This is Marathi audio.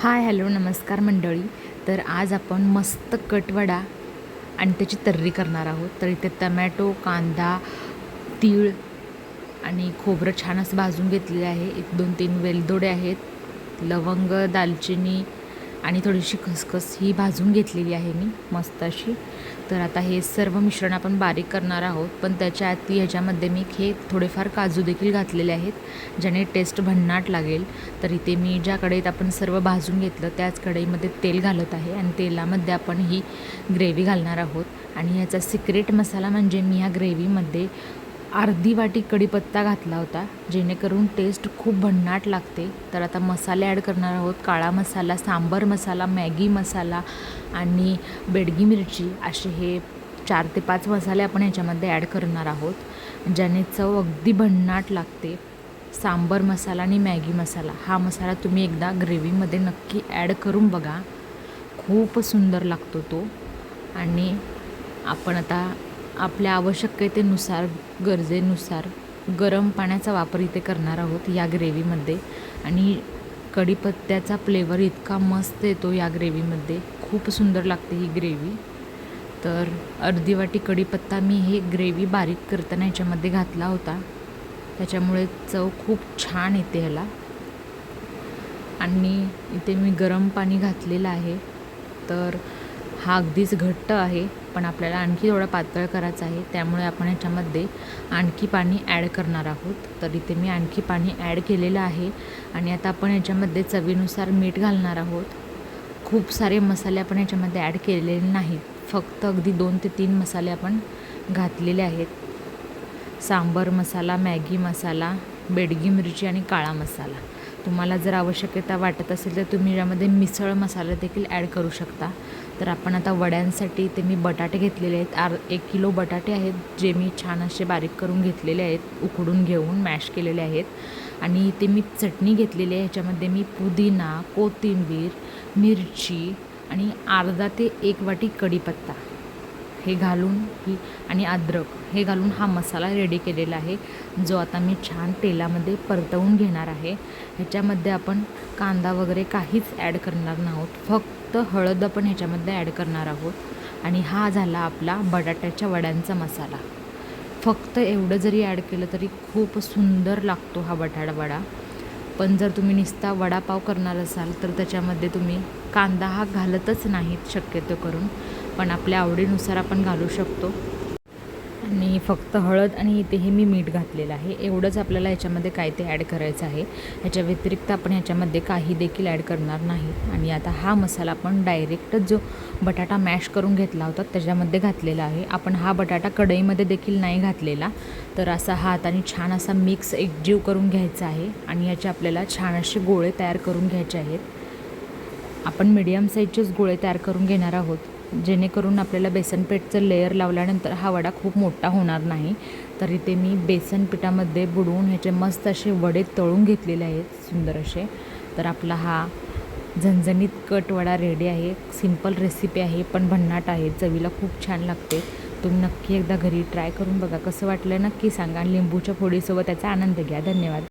हाय हॅलो नमस्कार मंडळी. तर आज आपण मस्त कटवडा आणि त्याची तर्री करणार आहोत. तर इथे टमॅटो कांदा तीळ आणि खोबरं छान असं भाजून घेतलेलं आहे. एक दोन तीन वेलदोडे आहेत. लवंग दालचिनी आणि थोडीशी खसखस ही भाजून घेतलेली आहे मी मस्त अशी. तर आता हे सर्व मिश्रण आपण बारीक करणार आहोत. पण त्याच्या आधी ह्याच्यामध्ये मी हे थोडेफार काजू देखील घातलेले आहेत ज्याने टेस्ट भन्नाट लागेल. तर इथे मी ज्या कढईत आपण सर्व भाजून घेतलं त्याच कढईमध्ये तेल घालत आहे आणि तेलामध्ये आपण ही ग्रेव्ही घालणार आहोत. आणि ह्याचा सिक्रेट मसाला म्हणजे मी ह्या ग्रेव्हीमध्ये अर्धी वाटी कढीपत्ता घातला होता जेणेकरून टेस्ट खूप भन्नाट लागते. तर आता मसाले ॲड करणार आहोत. काळा मसाला सांबर मसाला मॅगी मसाला आणि बेडगी मिरची असे हे चार ते पाच मसाले आपण ह्याच्यामध्ये ॲड करणार आहोत ज्याने चव अगदी भन्नाट लागते. सांबर मसाला आणि मॅगी मसाला हा मसाला तुम्ही एकदा ग्रेव्हीमध्ये नक्की ॲड करून बघा. खूप सुंदर लागतो तो. आणि आपण आता आपल्या आवश्यकतेनुसार गरजेनुसार गरम पाण्याचा वापर इथे करणार आहोत या ग्रेव्हीमध्ये. आणि कढीपत्त्याचा फ्लेवर इतका मस्त येतो या ग्रेव्हीमध्ये. खूप सुंदर लागते ही ग्रेव्ही. तर अर्धी वाटी कढीपत्ता मी हे ग्रेव्ही बारीक करताना याच्यामध्ये घातला होता. त्याच्यामुळे चव खूप छान येते ह्याला. आणि इथे मी गरम पाणी घातलेलं आहे. तर हा अगदीच घट्ट आहे पण आपल्याला आणखी थोडा पातळ करायचा आहे त्यामुळे आपण ह्याच्यामध्ये आणखी पाणी ॲड करणार आहोत. तर इथे मी आणखी पाणी ॲड केलेलं आहे आणि आता आपण ह्याच्यामध्ये चवीनुसार मीठ घालणार आहोत. खूप सारे मसाले आपण ह्याच्यामध्ये ॲड केलेले नाहीत फक्त अगदी दोन ते तीन मसाले आपण घातलेले आहेत. सांबर मसाला मॅगी मसाला बेडगी मिरची आणि काळा मसाला. तुम्हाला जर आवश्यकता वाटत असेल तर तुम्ही यामध्ये मिसळ मसाला देखील ॲड करू शकता. तर आपण आता वड्यांसाठी ते मी बटाटे घेतलेले आहेत. आर एक किलो बटाटे आहेत जे मी छान असे बारीक करून घेतलेले आहेत उकडून घेऊन मॅश केलेले आहेत. आणि इथे मी चटणी घेतलेली आहे. ह्याच्यामध्ये मी पुदिना कोथिंबीर मिरची आणि अर्धा ते एक वाटी कढीपत्ता. हे घालून ही आणि अद्रक हे घालून हा मसाला रेडी केलेला आहे. जो आता मी छान तेलामध्ये परतवून घेणार आहे. ह्याच्यामध्ये आपण कांदा वगैरे काहीच ॲड करणार नाहोत. फक्त हळद आपण ह्याच्यामध्ये ॲड करणार आहोत. आणि हा झाला आपला बटाट्याच्या वड्यांचा मसाला. फक्त एवढं जरी ॲड केलं तरी खूप सुंदर लागतो हा बटाटा वडा. पण जर तुम्ही नुसता वडापाव करणार असाल तर त्याच्यामध्ये तुम्ही कांदा हा घालतच नाहीत शक्यतो करून. पण आपल्या आवडीनुसार आपण घालू शकतो. आणि फक्त हळद आणि इथे हे मी मीठ घातलेलं आहे. एवढंच आपल्याला ह्याच्यामध्ये काय ते ॲड करायचं आहे. ह्याच्या व्यतिरिक्त आपण ह्याच्यामध्ये काही देखील ॲड करणार नाही. आणि आता हा मसाला आपण डायरेक्टच जो बटाटा मॅश करून घेतला होता त्याच्यामध्ये घातलेला आहे. आपण हा बटाटा कढईमध्ये देखील नाही घातलेला. तर असा हात आणि छान असा मिक्स एकजीव करून घ्यायचा आहे. आणि याचे आपल्याला छान असे गोळे तयार करून घ्यायचे आहेत. आपण मीडियम साईजचेच गोळे तयार करून घेणार आहोत. जेणेकरून आपल्याला बेसनपीठचं लेअर लावल्यानंतर हा वडा खूप मोठा होणार नाही. तर इथे मी बेसन पिठामध्ये बुडवून ह्याचे मस्त असे वडे तळून घेतलेले आहेत सुंदर असे. तर आपला हा झणझणीत कट वडा रेडी आहे. सिंपल रेसिपी आहे पण भन्नाट आहे. चवीला खूप छान लागते. तुम्ही नक्की एकदा घरी ट्राय करून बघा. कसं वाटलं नक्की सांगा. आणि लिंबूच्या फोडीसोबत त्याचा आनंद घ्या. धन्यवाद.